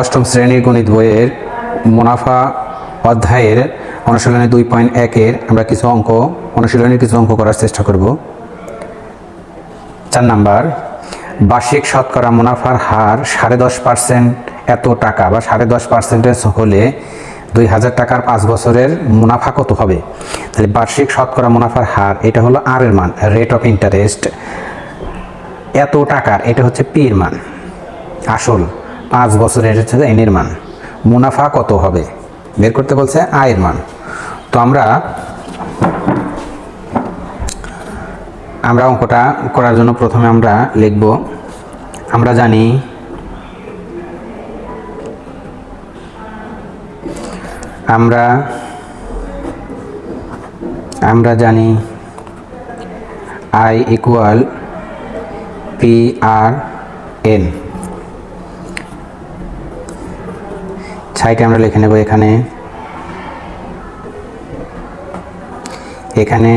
অষ্টম শ্রেণির গণিত বইয়ের মুনাফা অধ্যায়ের অনুশীলনী দুই পয়েন্ট একের আমরা কিছু অঙ্ক, অনুশীলনের কিছু অঙ্ক করার চেষ্টা করব। চার নাম্বার, বার্ষিক শতকরা মুনাফার হার সাড়ে দশ পার্সেন্ট এত টাকা বা সাড়ে দশ পার্সেন্টেজ হলে দুই হাজার টাকার পাঁচ বছরের মুনাফা কত হবে? তাহলে বার্ষিক শতকরা মুনাফার হার, এটা হলো আর এর মান রেট অফ ইন্টারেস্ট এত টাকার, এটা হচ্ছে পির মান, আসল। পাঁচ বছরের হচ্ছে এনের মান মুনাফা কত হবে? বের করতে বলছে আয়ের মান। তো আমরা আমরা অঙ্কটা করার জন্য প্রথমে আমরা লিখব, আমরা জানি আমরা আমরা জানি I equal P R N ছাইটা আমরা লিখে নেব এখানে। এখানে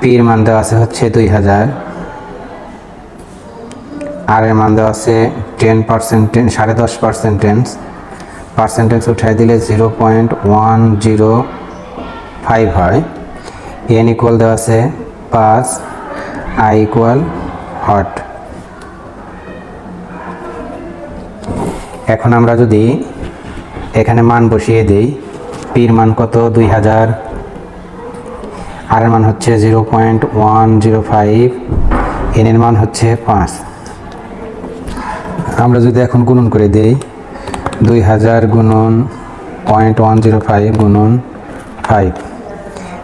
পির মান দেওয়া আছে হচ্ছে দুই হাজার। আর এর মান দেওয়া আছে টেন পার্সেন্টেজ সাড়ে দশ পার্সেন্টেজ পার্সেন্টেজ উঠাই দিলে zero point one zero five হয়। এন ইকুয়াল দেওয়া আছে পাঁচ আই ইকুয়াল হট এখন আমরা যদি এখানে মান বসিয়ে দিই। পির মান কত? দুই হাজার। আর মান হচ্ছে zero point one zero five. N এর মান হচ্ছে পাঁচ। আমরা যদি এখন গুণন করে দিই, দুই হাজার গুণন পয়েন্ট ওয়ান জিরো ফাইভ গুণন ফাইভ।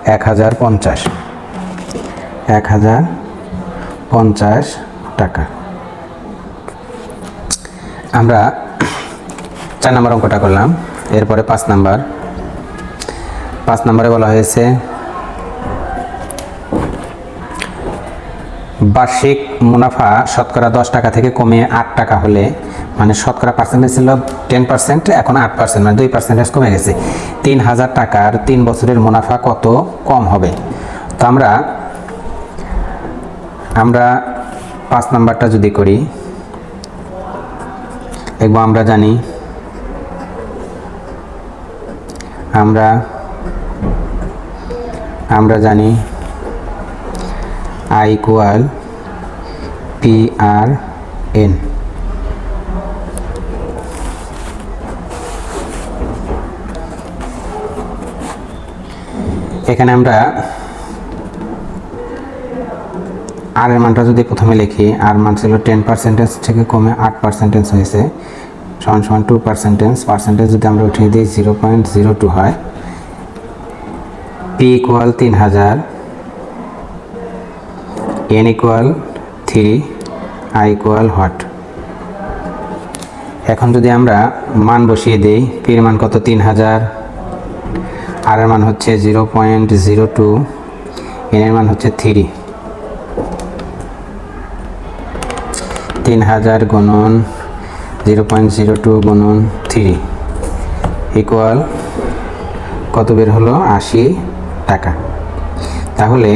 এক হাজার পঞ্চাশ। এক হাজার পঞ্চাশ টাকা। আমরা চার নম্বর অঙ্কটা করলাম। এরপরে পাঁচ নাম্বার। পাঁচ নম্বরে বলা হয়েছে, বার্ষিক মুনাফা শতকরা দশ টাকা থেকে কমে আট টাকা হলে মানে শতকরা পার্সেন্টেজ ছিল টেন পার্সেন্ট এখন আট পার্সেন্ট মানে দুই পার্সেন্টেজ কমে গেছে। তিন হাজার টাকার তিন বছরের মুনাফা কত কম হবে? তো আমরা আমরা পাঁচ নাম্বারটা যদি করি, দেখব আমরা জানি আমরা আমরা জানি I equal P R N এখানে আমরা আর এর মানটা যদি প্রথমে লিখি আর মান ছিল টেন পার্সেন্টেজ থেকে কমে আট পার্সেন্টেজ হয়েছে। সমান সমান টু পার্সেন্টেজ পার্সেন্টেজ যদি আমরা উঠিয়ে দিই জিরো পয়েন্ট জিরো টু হয় পি ইকুয়াল তিন হাজার N equal three I equal hot এখন যদি আমরা মান বসিয়ে দিই পির মান কত? তিন হাজার আর এর মান হচ্ছে zero point zero two N এর মান হচ্ছে থ্রি তিন হাজার গুণন জিরো পয়েন্ট জিরো টু গুণন থ্রি ইকুয়াল কত বের হলো? আশি টাকা। তাহলে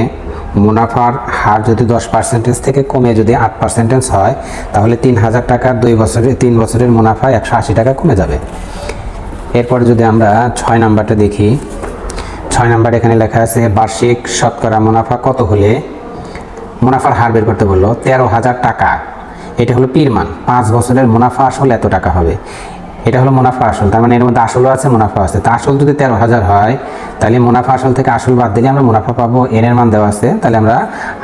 মুনাফার হার যদি দশ পার্সেন্টেজ থেকে কমে যদি আট পার্সেন্টেজ হয়, তাহলে তিন হাজার টাকার দুই বছরে, তিন বছরের মুনাফা একশো আশি টাকা কমে যাবে। এরপরে যদি আমরা ছয় নাম্বারটা দেখি, ছয় নাম্বার এখানে লেখা আছে, বার্ষিক শতকরা মুনাফা কত হলে মুনাফার হার বের করতে বলল? তেরো হাজার টাকা। এটা হলো পীর মান পাঁচ বছরের মুনাফা আসল এত টাকা হবে। এটা হলো মুনাফা আসল। তার মানে এর মধ্যে আসলও আছে মুনাফা আছে। তা আসল যদি তেরো হাজার হয়, তাহলে মুনাফা আসল থেকে আসল বাদ দিলে আমরা মুনাফা পাবো, এন এর মান দেওয়া আছে, তাহলে আমরা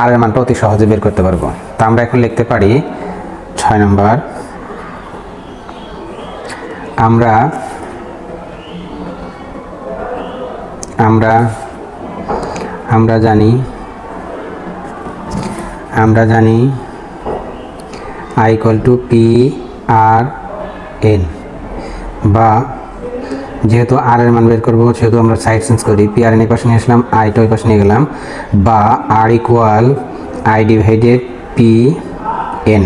আর এর মানটা অতি সহজে বের করতে পারব। তা আমরা এখন লিখতে পারি, ছয় নম্বর, আমরা আমরা আমরা জানি আমরা জানি I equal two P R N বা যেহেতু আর এর মান বের করব, সেহেতু আমরা সাইড চেঞ্জ করি। পি আর এন এই পাশে নিয়ে আসলাম আইটা ওই পাশে নিয়ে গেলাম বা R equal I divided P N.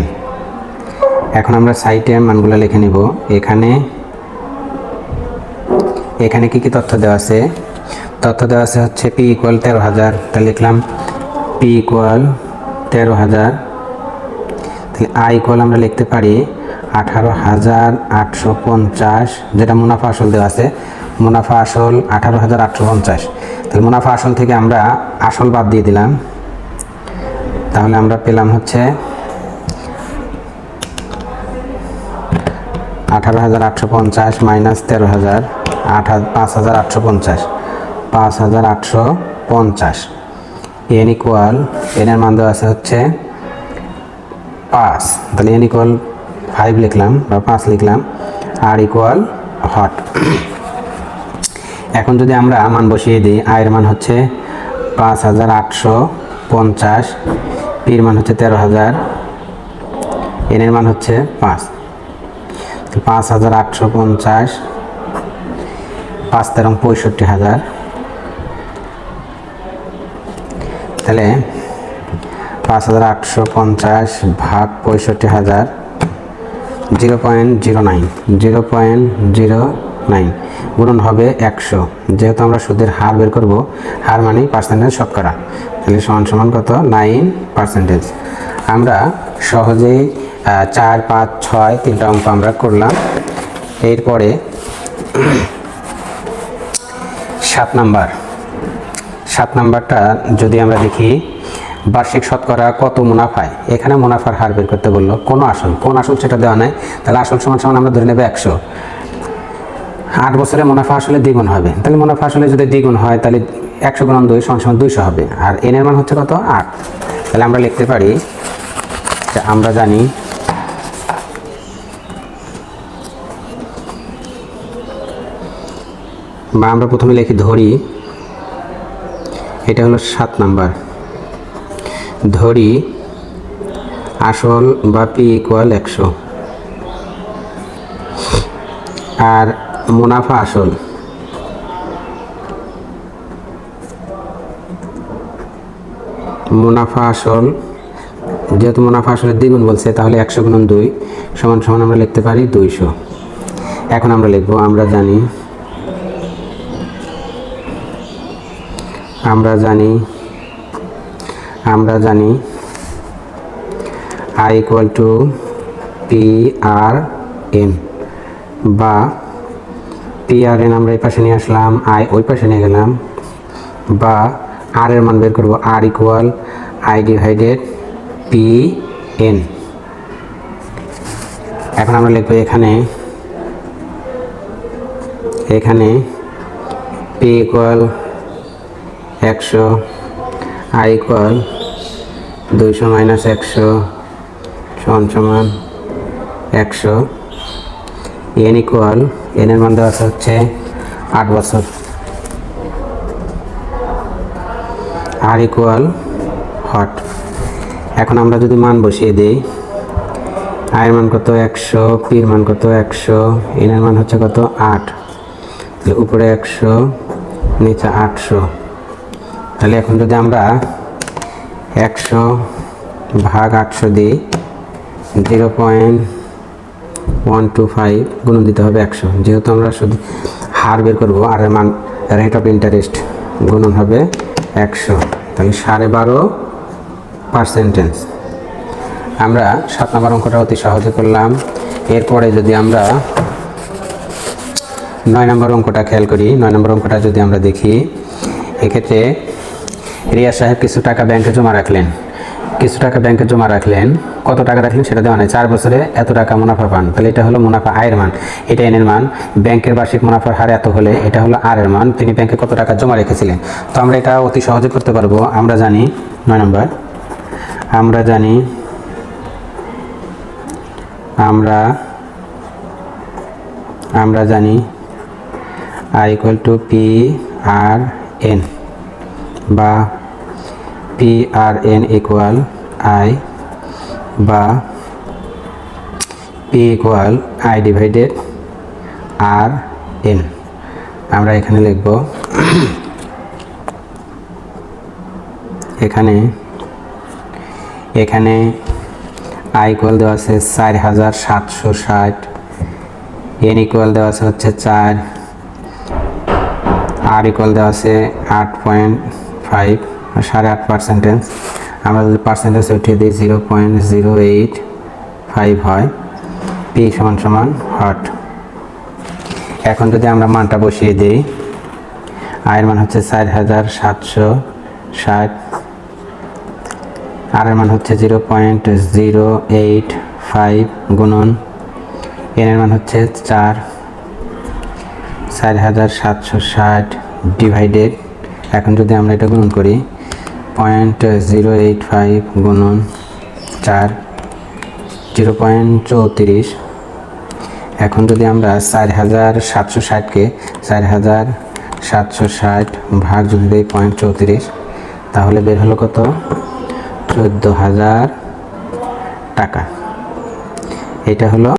এখন আমরা সাইটে মানগুলো লিখে নিব। এখানে এখানে কি কি তথ্য দেওয়া আছে? তথ্য দেওয়া আছে হচ্ছে পি ইকুয়াল তেরো হাজার। তা লিখলাম পি ইকুয়াল তেরো হাজার। তাহলে আই কল আমরা লিখতে পারি আঠারো হাজার আটশো পঞ্চাশ, যেটা মুনাফা আসল দেওয়া আছে। মুনাফা আসল আঠারো হাজার আটশো পঞ্চাশ। তাহলে মুনাফা আসল থেকে আমরা আসল বাদ দিয়ে দিলাম। তাহলে আমরা পেলাম হচ্ছে আঠারো হাজার আটশো পঞ্চাশ মাইনাস তেরো হাজার আট পাঁচ হাজার আটশো পঞ্চাশ। পাঁচ হাজার আটশো পঞ্চাশ। এন ইকুয়াল এনের মান দেওয়া আছে হচ্ছে পাঁচ। তাহলে এন ইকুয়াল ফাইভ লিখলাম বা পাঁচ লিখলাম আর ইকুয়াল হট এখন যদি আমরা মান বসিয়ে দিই আয়ের মান হচ্ছে পাঁচ হাজার আটশো পঞ্চাশ পির মান হচ্ছে তেরো হাজার এনের মান হচ্ছে পাঁচ। পাঁচ হাজার আটশো পঞ্চাশ, পাঁচ তেরো পঁয়ষট্টি হাজার। তাহলে পাঁচ হাজার আটশো পঞ্চাশ ভাগ পঁয়ষট্টি হাজার zero point zero nine, zero point zero nine. গুণন হবে একশো। যেহেতু আমরা সুদের হার বের করব, হার মানে পার্সেন্টেজ শতকরা। তাহলে সমান সমান কত? নাইন পার্সেন্টেজ আমরা সহজেই চার, পাঁচ, ছয় তিনটা অঙ্ক আমরা করলাম। এরপরে সাত নাম্বার। সাত নাম্বারটা যদি আমরা দেখি বার্ষিক শতকরা কত মুনাফায়? এখানে মুনাফার হার বের করতে বলল, কোনো আসল কোন আসল সেটা দেওয়া নাই। তাহলে আসল সমান সমান আমরা ধরে নেব একশো। আট বছরে মুনাফা আসলে দ্বিগুণ হবে। তাহলে মুনাফা আসলে যদি দ্বিগুণ হয়, তাহলে একশো গুণন দুই সমান সমান দুইশো হবে। আর এনের মান হচ্ছে কত? আট। তাহলে আমরা লিখতে পারি যে আমরা জানি বা আমরা প্রথমে লিখি ধরি, এটা হলো সাত নাম্বার। ধরি আসল বা পি ইকুয়াল একশো। আর মুনাফা আসল। মুনাফা আসল, যেহেতু মুনাফা আসলে দ্বিগুণ বলছে, তাহলে একশো গুণন দুই সমান সমান আমরা লিখতে পারি দুইশো। এখন আমরা লিখব, আমরা জানি আমরা জানি আমরা জানি I equal two P R N বা পি আর এন আমরা এই পাশে নিয়ে আসলাম আই ওই পাশে নিয়ে গেলাম বা আর এর মান বের করব R equal I divided P N এখন আমরা লিখব এখানে এখানে পি ইকুয়াল একশো আই ইকুয়াল দুইশো মাইনাস একশো সমান সমান একশো। এন ইকুয়াল এনের মান দেওয়া আছে হচ্ছে আট বছর। আর ইকুয়াল হট। এখন আমরা যদি মান বসিয়ে দিই, আয়ের মান কত একশো, পির মান কত একশো এনের মান হচ্ছে কত আট। উপরে একশো, নিচে আটশো। তাহলে এখন যদি আমরা একশো ভাগ আটশো দিই, zero point one two five গুণ দিতে হবে একশো। যেহেতু আমরা শুধু হার বের করব, আর মান রেট অফ ইন্টারেস্ট গুণন হবে একশো। তাহলে সাড়ে বারো পার্সেন্টেজ আমরা সাত নম্বর অঙ্কটা অতি সহজে করলাম। এরপরে যদি আমরা নয় নম্বর অঙ্কটা খেয়াল করি, নয় নম্বর অঙ্কটা যদি আমরা দেখি, এক্ষেত্রে রিয়া সাহেব কিছু টাকা ব্যাংকে জমা রাখলেন। কিছু টাকা ব্যাংকে জমা রাখলেন। কত টাকা রাখলেন সেটা দেওয়া নেই। চার বছরে এত টাকা মুনাফা পান তাহলে এটা হলো মুনাফা আয়ের মান। এটা এনের মান। ব্যাংকের বার্ষিক মুনাফার হার এত হলে এটা হলো আর এর মান। তিনি ব্যাংকে কত টাকা জমা রেখেছিলেন? তো আমরা এটা অতি সহজে করতে পারব। আমরা জানি, নয় নম্বর, আমরা জানি, আমরা আমরা জানি I equal two P R N বা P R N equal I বা P equal I divided R N আমরা এখানে লিখব, এখানে এখানে আই ইকুয়াল দেওয়া আছে চার হাজার সাতশো ষাট এন ইকুয়াল দেওয়া আছে হচ্ছে চার আর ইকুয়াল দেওয়া আছে আট পয়েন্ট ফাইভ সাড়ে আট পার্সেন্টেজ আমরা যদি পার্সেন্টেজ উঠিয়ে দিই zero point zero eight five হয় পি সমান সমান হট এখন যদি আমরা মানটা বসিয়ে দিই আয়ের মান হচ্ছে চার হাজার সাতশো ষাট। আর মান হচ্ছে zero point zero eight five গুণন। এন এর মান হচ্ছে চার চার হাজার সাতশো ষাট ডিভাইডেড এখন যদি আমরা এটা গুণন করি পয়েন্ট জিরো এইট ফাইভ গুণন চার, জিরো পয়েন্ট চৌত্রিশ। এখন যদি আমরা চার হাজার সাতশো ষাটকে চার হাজার সাতশো ষাট ভাগ যদি দিই পয়েন্ট চৌত্রিশ, তাহলে বের হলো কত? চোদ্দ হাজার টাকা। এটা হলো